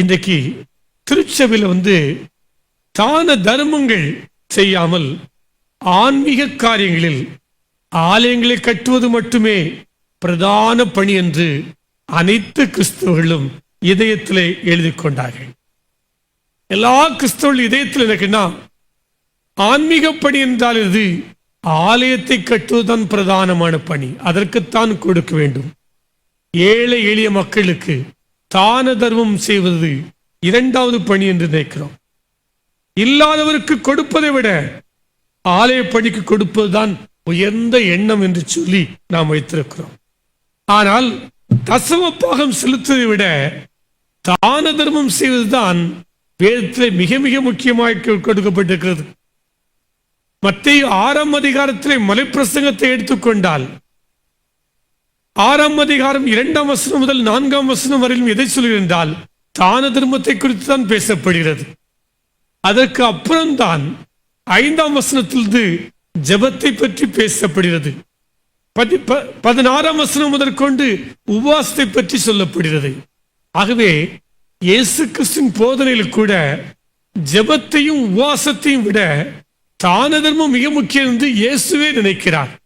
இன்றைக்கு திருச்சபையில் வந்து தான தர்மங்கள் செய்யாமல் ஆன்மீக காரியங்களில் ஆலயங்களை கட்டுவது மட்டுமே பிரதான பணி என்று அனைத்து கிறிஸ்தவர்களும் இதயத்தில் எழுதி கொண்டார்கள். எல்லா கிறிஸ்தவர்கள் இதயத்தில் எனக்குன்னா ஆன்மீக பணி என்றால் இது ஆலயத்தை கட்டுவதுதான் பிரதானமான பணி. அதற்குத்தான் கொடுக்க வேண்டும். ஏழை எளிய மக்களுக்கு தான தர்மம் செய்வது இரண்டாவது பணி என்று நினைக்கிறோம். இல்லாதவருக்கு கொடுப்பதை விட ஆலய பணிக்கு கொடுப்பதுதான் உயர்ந்த எண்ணம் என்று சொல்லி நாம் வைத்திருக்கிறோம். ஆனால் தசம பாகம் செலுத்துவதை விட தான தர்மம் செய்வதுதான் வேதத்திலே மிக மிக முக்கியமாக கொடுக்கப்பட்டிருக்கிறது. மத்திய ஆறாம் அதிகாரத்திலே மலைப்பிரசங்கத்தை எடுத்துக்கொண்டால் ஆறாம் அதிகாரம் இரண்டாம் வசனம் முதல் நான்காம் வசனம் வரையிலும் எதை சொல்கிறென்றால் தான தர்மத்தை குறித்து தான் பேசப்படுகிறது. அதற்கு அப்புறம்தான் ஐந்தாம் வசனத்திலிருந்து ஜபத்தை பற்றி பேசப்படுகிறது. பதி- ப- பதினாறாம் வசனம் முதற்கொண்டு உபவாசத்தை பற்றி சொல்லப்படுகிறது. ஆகவே இயேசு கிறிஸ்தின் போதனையில் கூட ஜெபத்தையும் உபவாசத்தையும் விட தான தர்மம் மிக முக்கியம் என்று இயேசுவே நினைக்கிறார்.